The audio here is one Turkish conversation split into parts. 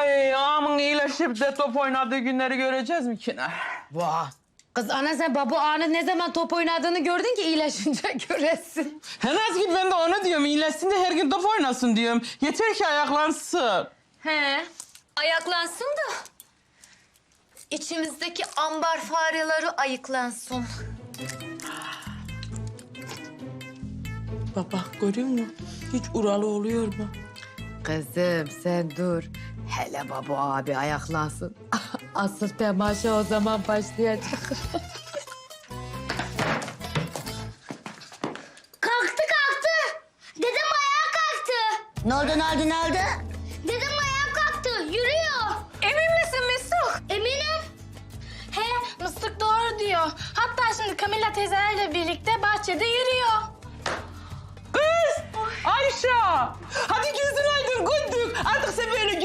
Vay ağamın iyileşip de top oynadığı günleri göreceğiz mi ki ne? Vah. Kız ana sen babu ağanın ne zaman top oynadığını gördün ki iyileşince göresin. He Nazgül ben de onu diyorum. İyileşsin de her gün top oynasın diyorum. Yeter ki ayaklansın. He, ayaklansın da içimizdeki ambar fareleri ayıklansın. Bak görüyor musun? Hiç uralı oluyor mu? Kızım sen dur. Hele babu abi ayaklansın. Asıl temaşa o zaman başlayacak. Kalktı kalktı. Dedem ayağa kalktı. Ne oldu ne oldu ne oldu? Dedem ayağa kalktı. Yürüyor. Emin misin Mesut? Eminim. He, Mıstık doğru diyor. Hatta şimdi Camilla teyzelerle birlikte bahçede yürüyor. Kız! Ayşe! Hadi gözün aydın güldük. Artık sen böyle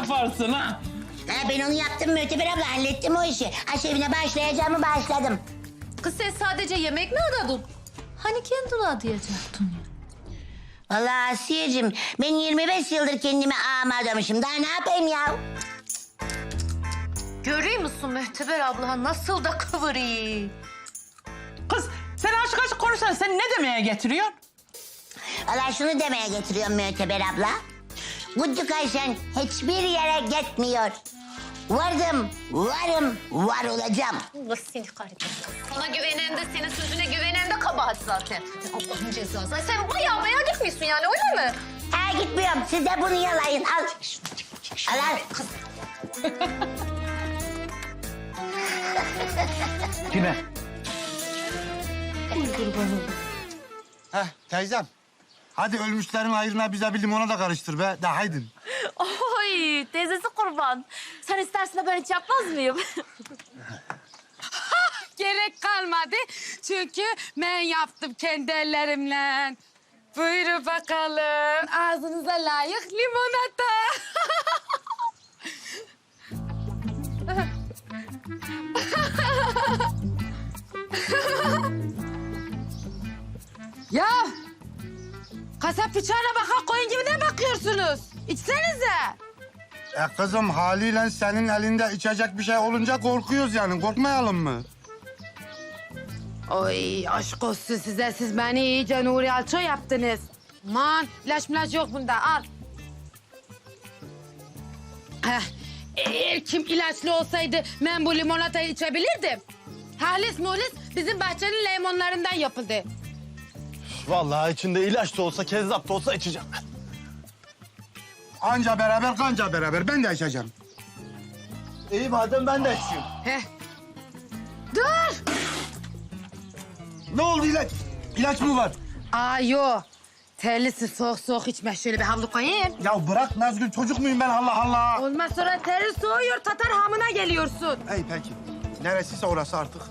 yaparsın ha. Ha, ben onu yaptım Müteber abla hallettim o işi. Aşevine başlayacağımı başladım. Kız sen sadece yemek mi aradın? Hani kendini adayacaktın ya? Vallahi Asiye'cim ben 25 yıldır kendime ağam adamışım. Daha ne yapayım ya? Görüyor musun Mühteber abla nasıl da kıvırıyor? Kız sen açık açık konuşsan sen ne demeye getiriyorsun? Vallahi şunu demeye getiriyorum Müteber abla. Güddük Ayşen hiçbir yere gitmiyor. Vardım, varım, var olacağım. Allah seni kahretsin. Sana güvenen de senin sözüne güvenen de kabahat zaten. Allah'ın cezası. Ay Sen bayağı bayağı gitmiyorsun yani öyle mi? Ha gitmiyorum. Siz de bunu yalayın. Al. Al al. Kime? Heh teyzem. Hadi ölmüşlerin ayrına bize bir limona da karıştır be. De haydin. Oy, teyzesi kurban. Sen istersen de ben hiç yapmaz mıyım? Gerek kalmadı. Çünkü ben yaptım kendi ellerimle. Buyurun bakalım. Ağzınıza layık limonata. ya kasap bıçağına bakan koyun gibi ne bakıyorsunuz? İçsenize. E kızım haliyle senin elinde içecek bir şey olunca korkuyoruz yani. Korkmayalım mı? Oy aşk olsun size. Siz beni iyice Nuri Alço yaptınız. Aman ilaç milaç yok bunda al. Heh, eğer kim ilaçlı olsaydı ben bu limonatayı içebilirdim. Halis mulis bizim bahçenin limonlarından yapıldı. Vallahi içinde ilaç da olsa, kezzap da olsa içeceğim. Anca beraber kanca beraber. Ben de içeceğim. İyi madem ben de içeyim. Heh. Dur. Ne oldu ilaç? İlaç mı var? Aa yo. Terlisin soğuk soğuk içme. Şöyle bir havlu koyayım. Ya bırak Nazgül çocuk muyum ben Allah Allah. Olmaz sonra terli soğuyor Tatar hamına geliyorsun. Ey peki. Neresiyse orası artık.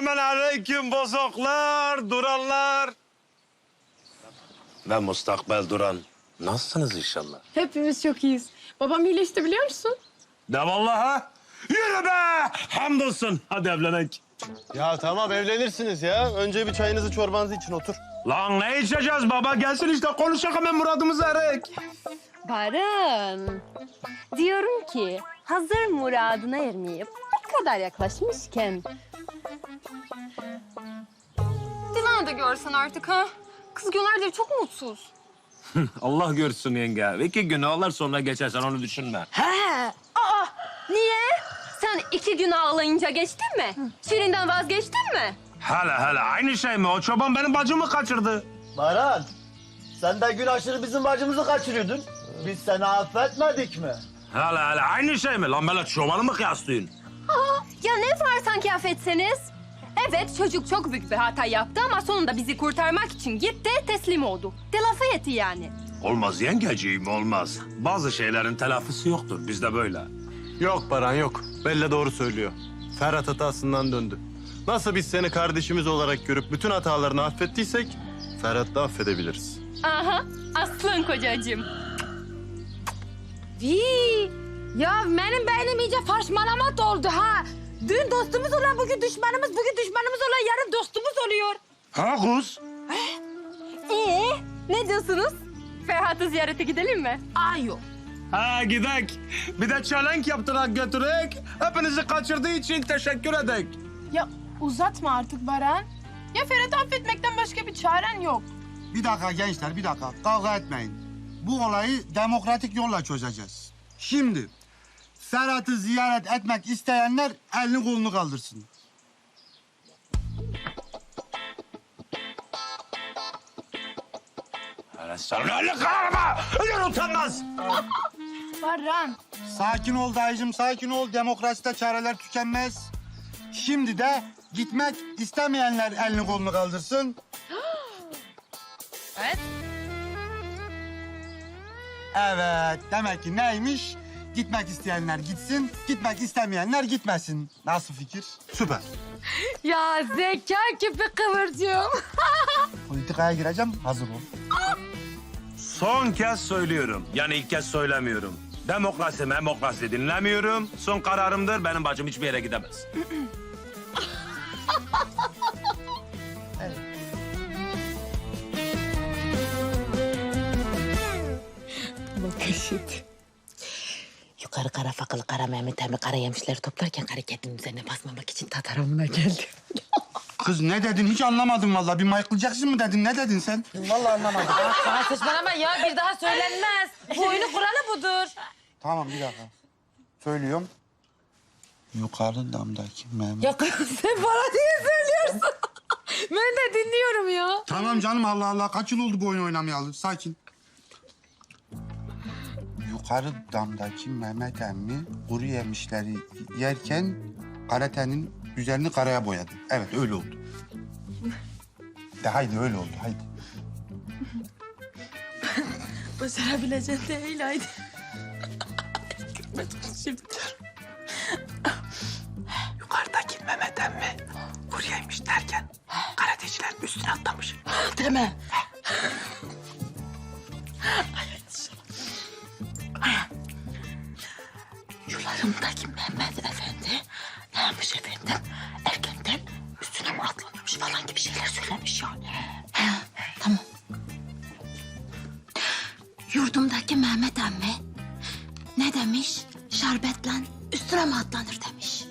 Selamen aleyküm bozoklar, duranlar. Ben Mustakbel Duran. Nasılsınız inşallah? Hepimiz çok iyiyiz. Babam iyileşti biliyor musun? De vallahi. Yürü be! Hamdolsun. Hadi evlenek. Ya tamam evlenirsiniz ya. Önce bir çayınızı çorbanızı için otur. Lan ne içeceğiz baba? Gelsin işte konuşalım hemen muradımızı erek. Baran, diyorum ki hazır muradına ermeyip bu kadar yaklaşmışken Dilan'ı da görsen artık ha. Kız günlerdir çok mutsuz. Allah görsün yenge. İki gün ağlar sonra geçersen onu düşünme. niye? Sen iki gün ağlayınca geçtin mi? Şirin'den vazgeçtin mi? Hele hele aynı şey mi? O çoban benim bacımı kaçırdı. Baran, sen de gün aşırı bizim bacımızı kaçırıyordun. Biz seni affetmedik mi? Hele hele aynı şey mi? Lan böyle çobanı mı kıyaslıyorsun? Ya ne var sanki affetseniz? Evet çocuk çok büyük bir hata yaptı ama sonunda bizi kurtarmak için gitti teslim oldu. Telafi etti yani. Olmaz yengeciğim olmaz. Bazı şeylerin telafisi yoktur. Bizde böyle. Yok Baran yok. Bella doğru söylüyor. Ferhat hatasından döndü. Nasıl biz seni kardeşimiz olarak görüp bütün hatalarını affettiysek Ferhat da affedebiliriz. Aha, aslan kocacığım. Vii. Ya benim beynim iyice faşmalamat oldu ha. Dün dostumuz olan bugün düşmanımız, bugün düşmanımız olan yarın dostumuz oluyor. Ha kız? Ee, ne diyorsunuz? Ferhat'ı ziyarete gidelim mi? Ay yok. Ha gidek. Bir de challenge yaptırak götürek. Hepinizi kaçırdığı için teşekkür edek. Ya uzatma artık Baran. Ya Ferhat'ı affetmekten başka bir çaren yok. Bir dakika gençler, bir dakika. Kavga etmeyin. Bu olayı demokratik yolla çözeceğiz. Şimdi Ferhat'ı ziyaret etmek isteyenler elini kolunu kaldırsın. Hele sen öyle kararma. Öyle utanmaz. Baran. Sakin ol dayıcım, sakin ol. Demokraside çareler tükenmez. Şimdi de gitmek istemeyenler elini kolunu kaldırsın. Evet. Evet, demek ki neymiş? Gitmek isteyenler gitsin, gitmek istemeyenler gitmesin. Nasıl fikir? Süper. Ya zeka küpü kıvırcığım. Politikaya gireceğim, hazır ol. Son kez söylüyorum. Yani ilk kez söylemiyorum. Demokrasi memokrasi dinlemiyorum. Son kararımdır. Benim bacım hiçbir yere gidemez. Yukarı kara fakalı kara Mehmet emmi kara yemişleri toplarken kara üzerine basmamak için tataramına geldi. Kız ne dedin hiç anlamadım vallahi. Bir Michael Jackson mı dedin, ne dedin sen? Vallahi anlamadım. Aa, saçmalama ya bir daha söylenmez. Bu oyunun kuralı budur. tamam, bir dakika. Söylüyorum. Yukarı damdaki Mehmet. Ya sen bana diye söylüyorsun. ben de dinliyorum ya. Tamam canım Allah Allah. Kaç yıl oldu bu oyun oynamayalı? Sakin. Yukarı damdaki Mehmet emmi kuru yemişleri yerken karatenin üzerini karaya boyadı. Evet öyle oldu. De haydi öyle oldu haydi. Başarabileceğin değil haydi. Şimdi. Yukarıdaki Mehmet emmi kuryeymiş derken karateciler üstüne atlamış. Deme. Yularımdaki Mehmet Efendi ne yapmış efendim? Erkenden üstüne mi atlanmış falan gibi şeyler söylemiş yani. He, tamam. Yurdumdaki Mehmet emmi ne demiş? Şerbetle üstüne mi atlanır demiş.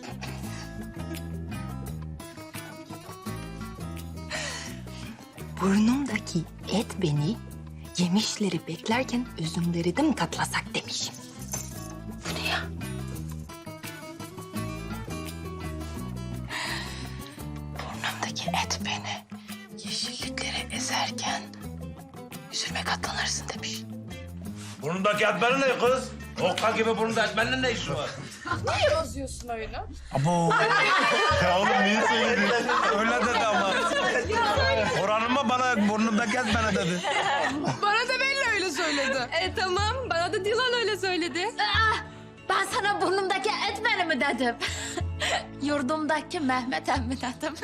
Burnumdaki et beni yemişleri beklerken üzümleri de mi tatlasak demişim. Ezerken üzülme katlanırsın demiş. Burnundaki etmenin ne kız? Okka gibi burnunda etmenin ne işi var? Abo. Ya oğlum niye söyledin? Öyle dedi ama. Oranıma bana burnumdaki etmene dedi. E tamam bana da Dilan öyle söyledi. Ben sana burnumdaki et beni mi dedim? Yurdumdaki Mehmet emmi dedim.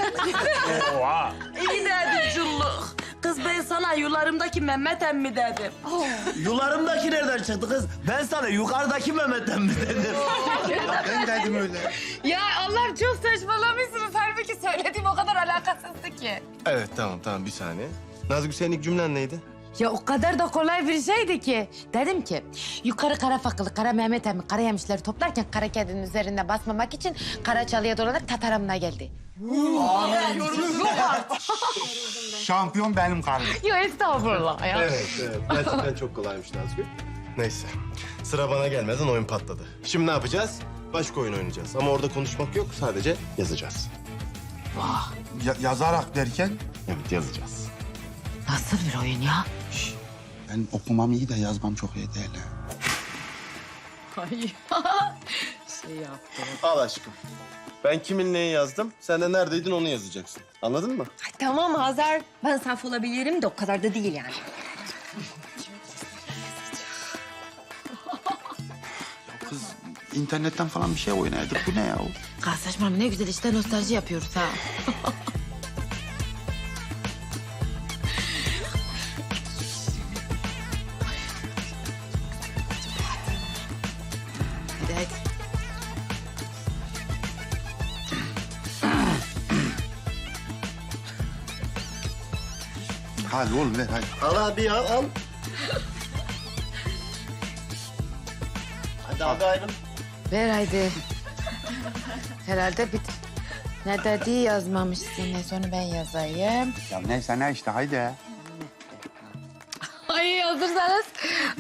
Oha. İyi dedin culluk. Kız ben sana yularımdaki Mehmet emmi dedim. Yularımdaki nereden çıktı kız? Ben sana yukarıdaki Mehmet'ten mi dedim? Ben dedim öyle. Ya Allah çok saçmalamışsınız. Halbuki söylediğim o kadar alakasızdı ki. Evet tamam tamam bir saniye. Nazgül senin ilk cümlen neydi? Ya o kadar da kolay bir şeydi ki. Dedim ki yukarı kara fakılı kara Mehmet emmi kara yemişleri toplarken kara kedinin üzerine basmamak için kara çalıya dolanarak tataramına geldi. Şampiyon benim karım. Ya estağfurullah ya. Evet evet gerçekten çok kolaymış Nazgül. Neyse sıra bana gelmeden oyun patladı. Şimdi ne yapacağız? Başka oyun oynayacağız ama orada konuşmak yok sadece yazacağız. Ya- yazarak derken Evet yazacağız. Nasıl bir oyun ya? ben okumam iyi de yazmam çok iyi değil. ha. Al aşkım. Ben kimin neyi yazdım? Sen de neredeydin onu yazacaksın. Anladın mı? Ay, tamam Hazar ben saf olabilirim de o kadar da değil yani. Kız internetten falan bir şey oynaydık. Bu ne ya? Kal saçmalama ne güzel işte nostalji yapıyoruz ha. Hadi oğlum ver hadi. Al abi ya al. Hadi abi ayrıl. Ver haydi. Herhalde bit. Ne dedi yazmamışsın. Neyse onu ben yazayım. Ya neyse ne işte haydi. Ay hazırsanız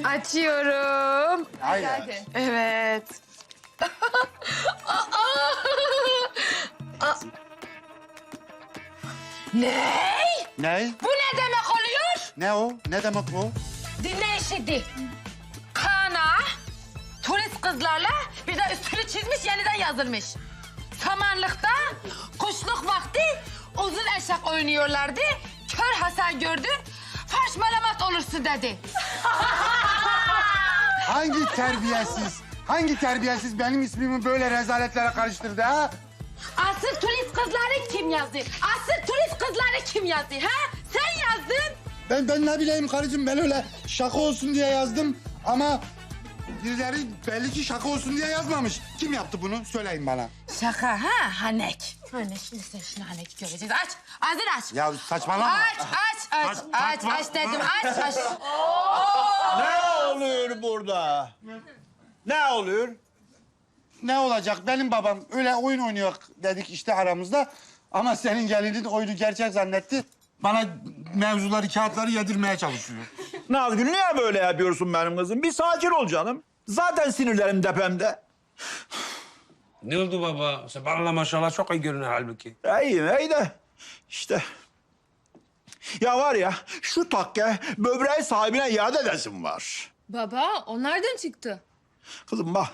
açıyorum. Haydi. Evet. ne? Ne? Bu ne demek oluyor? Ne o? Ne demek o? Dinle şimdi. Kana turist kızlarla bir de üstünü çizmiş yeniden yazılmış. Samanlıkta kuşluk vakti uzun eşek oynuyorlardı. Kör Hasan gördü. Faş malamat olursun dedi. Hangi terbiyesiz? Hangi terbiyesiz benim ismimi böyle rezaletlere karıştırdı ha? Asıl turist kızları kim yazdı? Asıl kızları kim yazdı ha? Sen yazdın. Ben ben ne bileyim karıcığım ben öyle şaka olsun diye yazdım ama birileri belli ki şaka olsun diye yazmamış. Kim yaptı bunu? Söyleyin bana. Şaka ha Hanek. Hanek şimdi sen şunu Hanek göreceğiz. Aç ağzını aç. Ya saçmalama. Aç aç aç aç aç dedim aç aç. Ne oluyor burada? Ne oluyor? Ne olacak? Benim babam öyle oyun oynuyor dedik işte aramızda. Ama senin gelinin oyunu gerçek zannetti. Bana mevzuları, kağıtları yedirmeye çalışıyor. Nazgül niye böyle yapıyorsun benim kızım? Bir sakin ol canım. Zaten sinirlerim depemde. Ne oldu baba? Sen bana maşallah çok iyi görünüyor halbuki. İyiyim iyi de işte. Ya var ya şu takke böbreği sahibine iade edesim var. Baba o nereden çıktı? Kızım bak.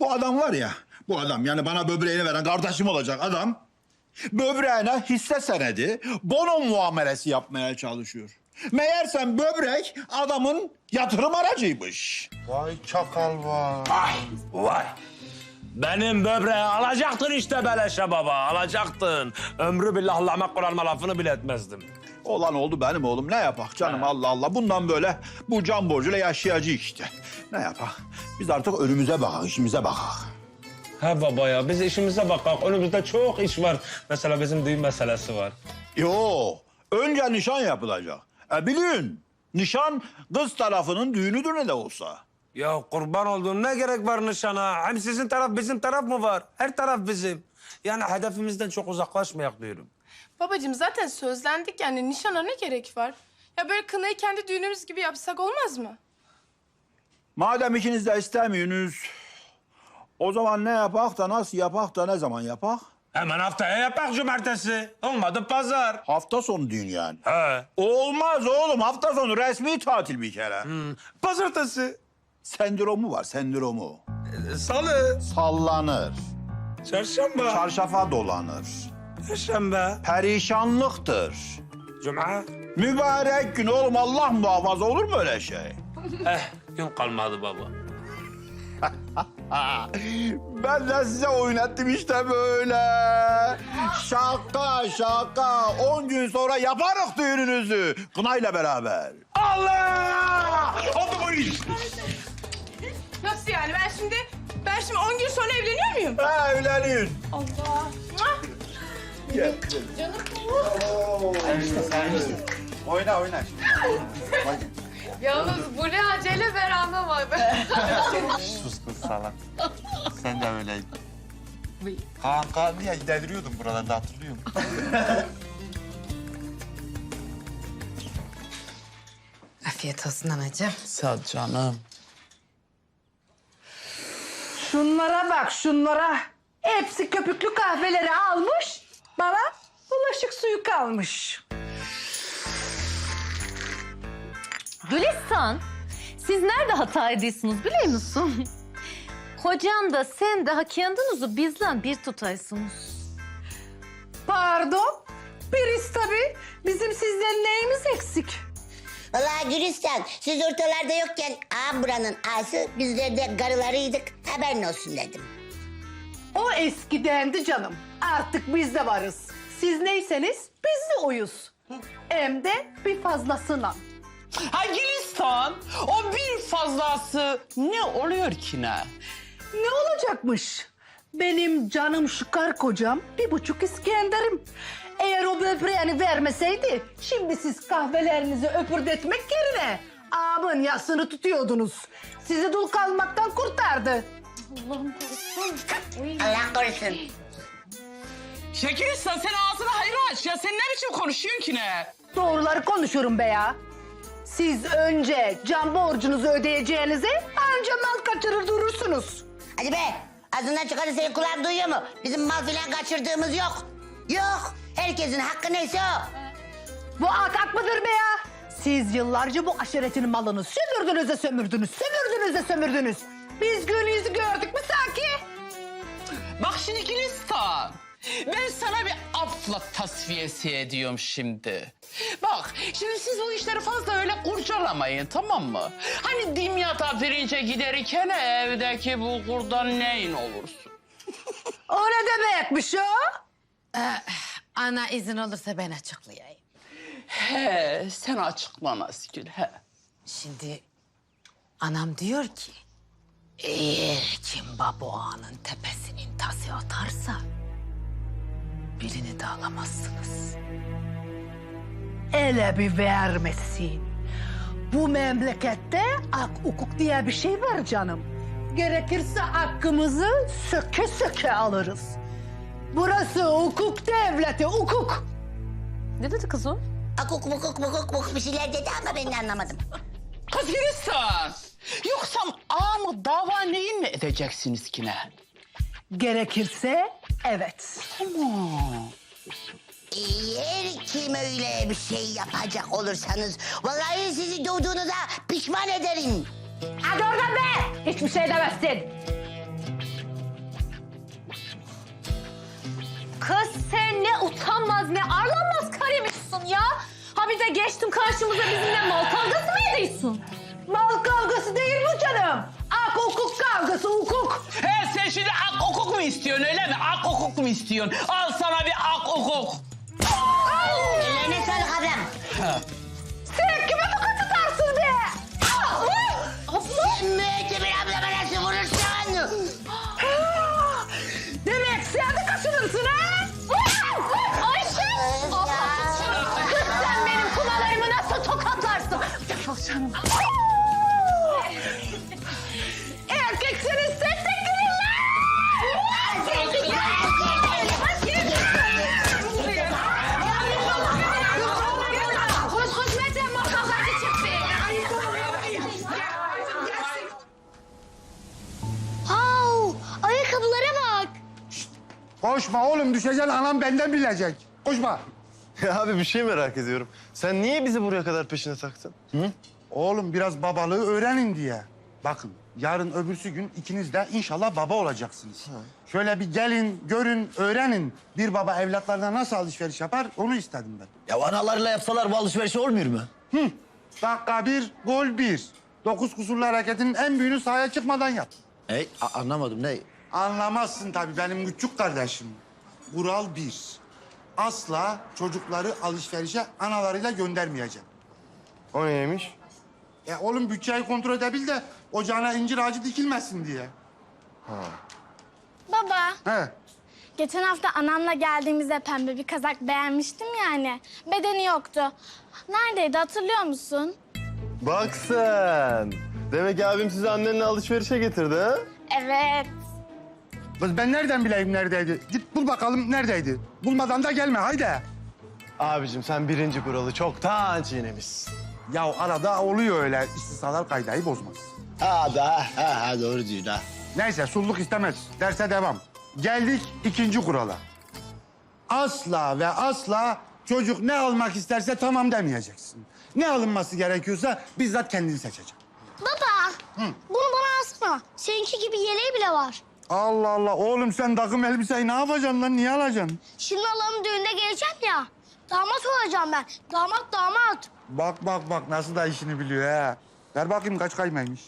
Bu adam var ya, bu adam yani bana böbreğini veren kardeşim olacak adam. Böbreğine hisse senedi, bono muamelesi yapmaya çalışıyor. Meğersem böbrek adamın yatırım aracıymış. Vay çakal vay. Vay vay. Benim böbreği alacaktın işte beleşe baba, alacaktın. Ömrü billah Allah'ıma Kur'an'ıma lafını bile etmezdim. Olan oldu benim oğlum. Ne yapak canım Allah Allah. Bundan böyle bu can borcuyla yaşayacağız işte. Ne yapak? Biz artık önümüze bakak, işimize bakak. Ha baba ya, biz işimize bakak. Önümüzde çok iş var. Mesela bizim düğün meselesi var. Yo, önce nişan yapılacak. E biliyorsun, nişan kız tarafının düğünüdür ne de olsa. Ya kurban olduğum ne gerek var nişana? Hem sizin taraf bizim taraf mı var? Her taraf bizim. Yani hedefimizden çok uzaklaşmayak diyorum. Babacığım zaten sözlendik yani nişana ne gerek var? Ya böyle kınayı kendi düğünümüz gibi yapsak olmaz mı? Madem ikiniz de istemiyorsunuz, o zaman ne yapak da nasıl yapak da ne zaman yapak? Hemen haftaya yapak cumartesi. Olmadı pazar. Hafta sonu düğün yani. He. Olmaz oğlum, hafta sonu resmi tatil bir kere. Pazartesi. Sendromu var, sendromu. Salı. Sallanır, Çarşamba. çarşafa dolanır. Perşembe. Perişanlıktır. Cuma. Mübarek gün oğlum Allah muhafaza olur mu öyle şey? Eh gün kalmadı baba. Ben de size oynattım işte böyle. Şaka şaka. On gün sonra yaparız düğününüzü. Kınayla beraber. Allah! Oldu bu iş. Nasıl yani ben şimdi ben şimdi 10 gün sonra evleniyor muyum? Ha evlenin. Allah. Muah! Oyna oyna. Yalnız bu ne acele ben anlamadım. Sus kız salak. Sen de öyleydin. Kaan Kaan diye deviriyordum buralarda hatırlıyorum. Afiyet olsun anacığım. Sağ ol canım. Şunlara bak şunlara. Hepsi köpüklü kahveleri almış. Bana bulaşık suyu kalmış. Gülistan, siz nerede hata ediyorsunuz biliyor musun? Kocan da sen de kendinizi bizden bir tutaysınız. Pardon. Biriz tabii. Bizim sizden neyimiz eksik? Vallahi Gülistan siz ortalarda yokken ağam buranın ağası bizler de karılarıydık. Haberin olsun dedim. O eskidendi canım. Artık biz de varız. Siz neyseniz biz de oyuz. Hem de bir fazlasına. Ha Gülistan, o bir fazlası ne oluyor ki ne? Ne olacakmış? Benim canım şıkar kocam bir buçuk İskender'im. Eğer o böbreğini vermeseydi şimdi siz kahvelerinizi öpürdetmek yerine ağamın yasını tutuyordunuz. Sizi dul kalmaktan kurtardı. Allah korusun. Ya Gülistan sen ağzını hayır aç ya. Sen ne biçim konuşuyorsun ki ne? Doğruları konuşuyorum be ya. Siz önce can borcunuzu ödeyeceğinize anca mal kaçırır durursunuz. Hadi be ağzından çıkanı senin kulağın duyuyor mu? Bizim mal filan kaçırdığımız yok. Yok. Herkesin hakkı neyse o. Bu akak mıdır be ya? Siz yıllarca bu aşiretin malını sömürdünüz de sömürdünüz, sömürdünüz de sömürdünüz. Biz gün yüzü gördük mü sanki? Bak şimdi Gülistan. Ben sana bir afla tasfiyesi ediyorum şimdi. Bak şimdi siz bu işleri fazla öyle kurcalamayın tamam mı? Hani dimyata pirince giderken evdeki bulgurdan neyin olursun? O ne demekmiş o? Ana izin olursa ben açıklayayım. He sen açıkla Nazgül he. Şimdi anam diyor ki eğer kim babuağanın tepesinin tası atarsa birini de alamazsınız. Ele bir vermesin. Bu memlekette ak hukuk diye bir şey var canım. Gerekirse hakkımızı söke söke alırız. Burası hukuk devleti, hukuk. Ne dedi kız o? Akuk mukuk mukuk mukuk bir şeyler dedi ama ben de anlamadım. Kız Gülistan. Yoksa ağamı dava neyin mi edeceksiniz ki ne? Gerekirse evet. Tamam. Eğer kim öyle bir şey yapacak olursanız... ...vallahi sizi doğduğunuza pişman ederim. Hadi oradan be! Hiçbir şey demezsin. Kız sen ne utanmaz ne arlanmaz karıymışsın ya. Ha bir de geçtim karşımıza bizimle mal kavgası mı ediyorsun? Mal kavgası değil bu canım. Ak hukuk kavgası, hukuk. He sen şimdi ak hukuk mu istiyorsun öyle mi? Ak hukuk mu istiyorsun? Al sana bir ak hukuk. Ellerine sağlık ablam. Sen kime tokat tutarsın be? Sen Müteber ablama nasıl vurursan... Demek sen de kaçınırsın ha? Ayşe! Kız sen benim kumalarımı nasıl tokatlarsın? Defol canım. Oğlum düşeceksin anam benden bilecek. Koşma. Ya abi bir şey merak ediyorum. Sen niye bizi buraya kadar peşine taktın? Oğlum biraz babalığı öğrenin diye. Bakın yarın öbürsü gün ikiniz de inşallah baba olacaksınız. Şöyle bir gelin, görün, öğrenin. Bir baba evlatlarına nasıl alışveriş yapar onu istedim ben. Ya analarla yapsalar bu alışveriş olmuyor mu? Dakika bir, gol bir. Dokuz kusurlu hareketinin en büyüğünü sahaya çıkmadan yap. Ey anlamadım ne? Anlamazsın tabii benim küçük kardeşim. Kural bir. Asla çocukları alışverişe analarıyla göndermeyeceğim. O neymiş? Ya oğlum bütçeyi kontrol edebil de ocağına incir ağacı dikilmesin diye. Baba, He. geçen hafta anamla geldiğimizde pembe bir kazak beğenmiştim yani. Bedeni yoktu. Neredeydi hatırlıyor musun? Bak sen. Demek abim sizi annenle alışverişe getirdi ha? Evet. Ben nereden bileyim neredeydi? Git bul bakalım neredeydi. Bulmadan da gelme haydi. Abicim sen birinci kuralı çoktan çiğnemişsin. Ya arada oluyor öyle istisnalar kaydeyi bozmaz. Ha da ha, ha doğru diyorsun ha. Neyse sulluk istemez. Derse devam. Geldik ikinci kurala. Asla ve asla çocuk ne almak isterse tamam demeyeceksin. Ne alınması gerekiyorsa bizzat kendin seçeceksin. Baba, bunu bana alsana. Seninki gibi yeleği bile var. Allah Allah oğlum sen takım elbiseyi ne yapacaksın lan? Niye alacaksın? Şimdi alanın düğünde geleceğim ya. Damat olacağım ben. Damat damat. Bak bak bak nasıl da işini biliyor ha. Ver bakayım kaç kaymaymış.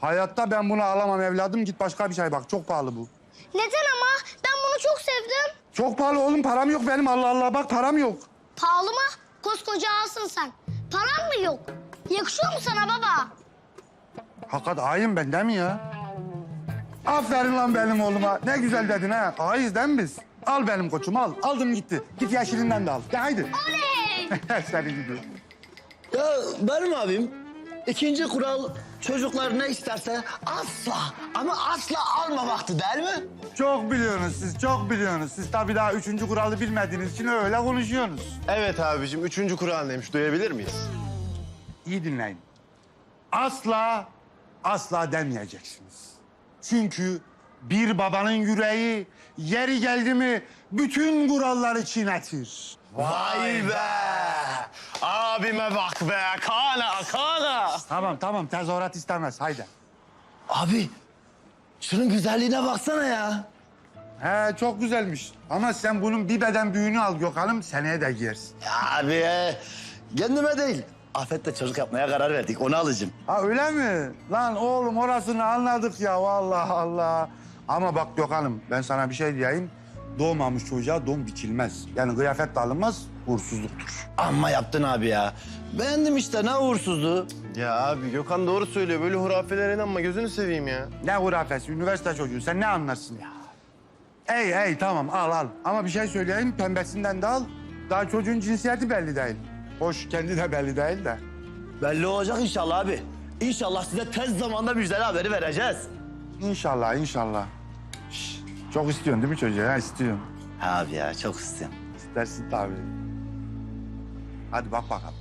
Hayatta ben bunu alamam evladım. Git başka bir şey bak. Çok pahalı bu. Neden ama? Ben bunu çok sevdim. Çok pahalı oğlum. Param yok benim. Allah Allah bak param yok. Pahalı mı? Koskoca ağasın sen. Paran mı yok? Yakışıyor mu sana baba? Hakikat ayım ben değil mi ya? Aferin lan benim oğluma. Ne güzel dedin ha. Ayız değil mi biz? Al benim koçum al. Aldım gitti. Git yeşilinden de al. De haydi. Oley! Seni gidiyor. Ya benim abim ikinci kural çocuklar ne isterse asla ama asla almamaktı değil mi? Çok biliyorsunuz siz, çok biliyorsunuz. Siz tabii daha üçüncü kuralı bilmediğiniz için öyle konuşuyorsunuz. Evet abicim üçüncü kural neymiş duyabilir miyiz? İyi dinleyin. Asla, asla demeyeceksiniz. Çünkü bir babanın yüreği yeri geldi mi bütün kuralları çiğnetir. Vay be! Abime bak be! Kana, kana! Tamam tamam tezahürat istemez haydi. Abi şunun güzelliğine baksana ya. He çok güzelmiş. Ama sen bunun bir beden büyüğünü al Gökhan'ım seneye de giyersin. Ya abi kendime değil. Afet'le çocuk yapmaya karar verdik onu alacağım. Ha öyle mi? Lan oğlum orasını anladık ya vallahi Allah. Ama bak Gökhan'ım ben sana bir şey diyeyim. Doğmamış çocuğa don biçilmez. Yani kıyafet de alınmaz, uğursuzluktur. Amma yaptın abi ya. Beğendim işte ne uğursuzluğu. Ya abi Gökhan doğru söylüyor. Böyle hurafelere inanma. Gözünü seveyim ya. Ne hurafesi, üniversite çocuğu. Sen ne anlarsın ya? Ey ey tamam al al. Ama bir şey söyleyeyim pembesinden de al. Daha çocuğun cinsiyeti belli değil. Hoş kendi de belli değil de. Belli olacak inşallah abi. İnşallah size tez zamanda müjdeli haberi vereceğiz. İnşallah inşallah. Şş, çok istiyorsun değil mi çocuğa? Ha, istiyorsun. Abi ya çok istiyorum. İstersin tabii. Hadi bak bakalım.